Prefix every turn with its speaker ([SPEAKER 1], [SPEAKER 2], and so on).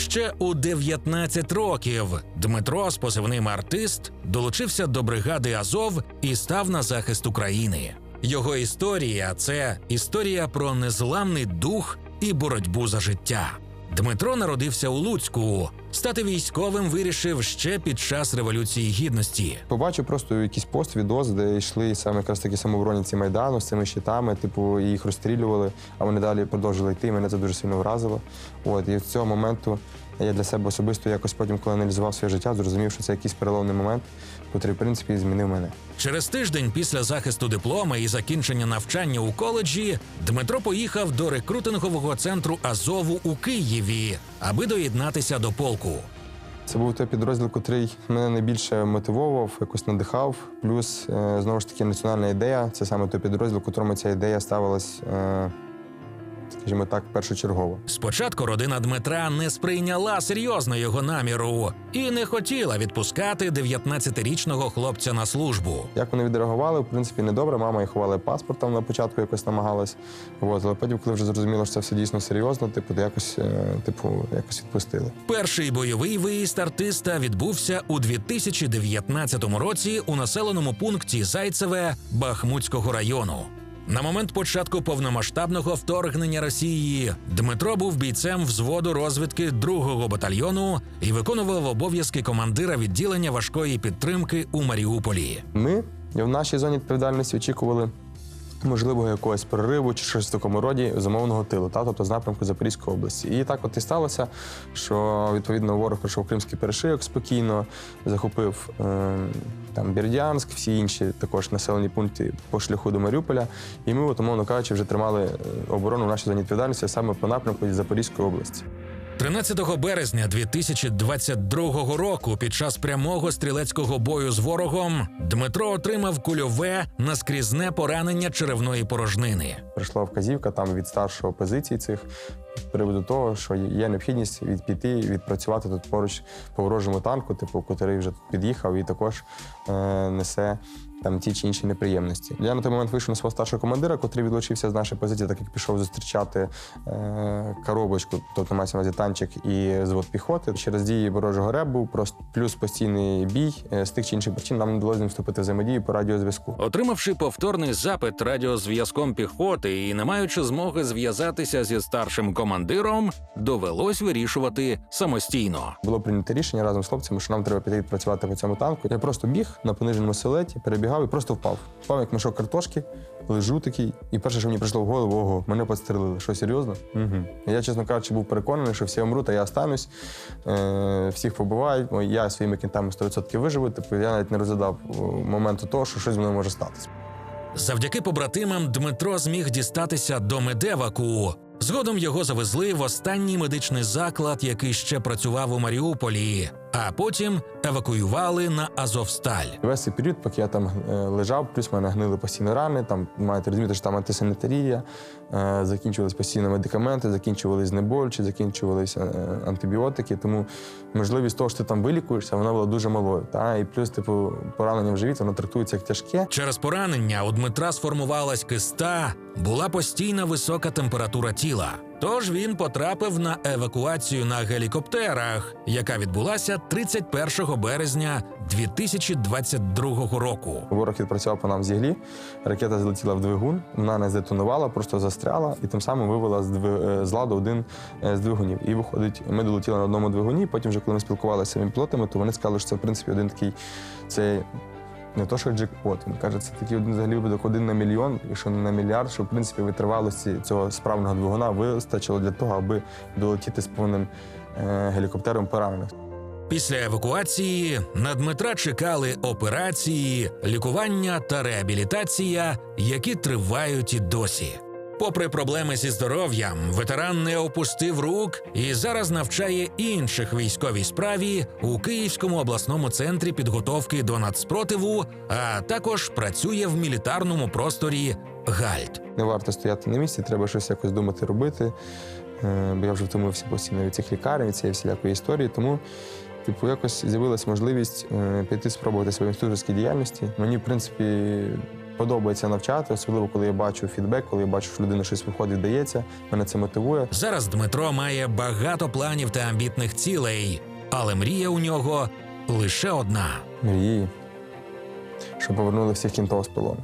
[SPEAKER 1] Ще у 19 років Дмитро з позивним артист долучився до бригади Азов і став на захист України. Його історія це історія про незламний дух і боротьбу за життя. Дмитро народився у Луцьку. Стати військовим вирішив ще під час революції гідності.
[SPEAKER 2] Побачив просто якийсь пост, відос, де йшли саме якраз такі самооборонці Майдану з цими щитами, типу, їх розстрілювали, а вони далі продовжили йти. Мене це дуже сильно вразило. От, і з цього моменту я для себе особисто якось потім, коли аналізував своє життя, зрозумів, що це якийсь переломний момент, який, в принципі, змінив мене.
[SPEAKER 1] Через тиждень після захисту диплома і закінчення навчання у коледжі Дмитро поїхав до рекрутингового центру Азову у Києві, аби доєднатися до полку.
[SPEAKER 2] Це був той підрозділ, який мене найбільше мотивував, якось надихав. Плюс, е, знову ж таки, національна ідея це саме той підрозділ, котрому ця ідея ставилась, е, скажімо так, першочергово.
[SPEAKER 1] Спочатку родина Дмитра не сприйняла серйозно його наміру і не хотіла відпускати 19-річного хлопця на службу.
[SPEAKER 2] Як вони відреагували, в принципі, недобре. Мама їх ховала паспорт там на початку якось намагалась. От, але потім, коли вже зрозуміло, що це все дійсно серйозно, типу, якось, е, типу, якось відпустили.
[SPEAKER 1] Перший бойовий виїзд артиста відбувся у 2019 році у населеному пункті Зайцеве Бахмутського району. На момент початку повномасштабного вторгнення Росії Дмитро був бійцем взводу розвідки 2-го батальйону і виконував обов'язки командира відділення важкої підтримки у Маріуполі.
[SPEAKER 2] Ми в нашій зоні відповідальності очікували можливого якогось прориву чи щось в такому роді замовного тилу, та, тобто з напрямку Запорізької області. І так от і сталося, що відповідно ворог пройшов Кримський перешийок спокійно, захопив е, там Бердянськ, всі інші також населені пункти по шляху до Маріуполя. І ми, от, умовно кажучи, вже тримали е, оборону нашій зоні відповідальності саме по напрямку Запорізької області.
[SPEAKER 1] 13 березня 2022 року, під час прямого стрілецького бою з ворогом, Дмитро отримав кульове наскрізне поранення черевної порожнини.
[SPEAKER 2] Прийшла вказівка там від старшого позиції цих приводу того, що є необхідність від піти відпрацювати тут поруч по ворожому танку, типу, котрий вже під'їхав і також е, несе. Там ті чи інші неприємності. Я на той момент вийшов на свого старшого командира, котрий відлучився з нашої позиції, так як пішов зустрічати е, коробочку, тобто мається на увазі танчик і звод піхоти. Через дії ворожого ребу, плюс постійний бій е, з тих чи інших причин нам не вдалося вступити в взаємодію по радіозв'язку.
[SPEAKER 1] Отримавши повторний запит радіозв'язком піхоти і не маючи змоги зв'язатися зі старшим командиром, довелось вирішувати самостійно.
[SPEAKER 2] Було прийнято рішення разом з хлопцями, що нам треба піти працювати по цьому танку. Я просто біг на пониженому силеті, перебігав і просто впав. Впав як мішок картошки, лежу такий. І перше, що мені прийшло в голову, ого, мене підстрелили. Що серйозно? Угу. Я, чесно кажучи, був переконаний, що всі умруть, а я останусь, е, всіх побивають. Я своїми кінтами 100% виживу. Типу, я навіть не розглядав моменту того, що щось з мною може статися.
[SPEAKER 1] Завдяки побратимам Дмитро зміг дістатися до медеваку. Згодом його завезли в останній медичний заклад, який ще працював у Маріуполі, а потім евакуювали на Азовсталь.
[SPEAKER 2] Весь цей період, поки я там е, лежав, плюс в мене гнили постійно рани. Там маєте розуміти, що там антисанітарія, е, закінчувались постійно медикаменти, закінчувались знеболючі, закінчувалися антибіотики. Тому можливість того, що ти там вилікуєшся, вона була дуже малою. Та? І плюс, типу, поранення в живіт, воно трактується як тяжке.
[SPEAKER 1] Через поранення у Дмитра сформувалась киста, була постійна висока температура тіла. Тож він потрапив на евакуацію на гелікоптерах, яка відбулася 31 березня 2022 року.
[SPEAKER 2] Ворог відпрацював по нам з іглі, ракета злетіла в двигун, вона не здетонувала, просто застряла і тим самим вивела з, двиг... е, з ладу один е, з двигунів. І виходить, ми долетіли на одному двигуні. Потім, вже коли ми спілкувалися з пілотами, то вони сказали, що це в принципі один такий це. Не то, що джекпот. Він каже, це такий один взагалі випадок один на мільйон, якщо не на мільярд, що в принципі витривалості цього справного двигуна вистачило для того, аби долетіти з повним е, гелікоптером поранених.
[SPEAKER 1] Після евакуації на Дмитра чекали операції, лікування та реабілітація, які тривають і досі. Попри проблеми зі здоров'ям, ветеран не опустив рук і зараз навчає інших військовій справі у Київському обласному центрі підготовки до нацспротиву, а також працює в мілітарному просторі Гальт.
[SPEAKER 2] Не варто стояти на місці, треба щось якось думати робити. Е, Бо я вже втомився постійно від цих лікарень, від цієї всілякої історії. Тому, типу, якось з'явилася можливість е, піти спробувати свої інституторській діяльності. Мені, в принципі, подобається навчати, особливо коли я бачу фідбек, коли я бачу, що людина щось виходить, дається. Мене це мотивує.
[SPEAKER 1] Зараз Дмитро має багато планів та амбітних цілей, але мрія у нього лише одна.
[SPEAKER 2] Мрії, щоб повернули всіх кінтов з полону.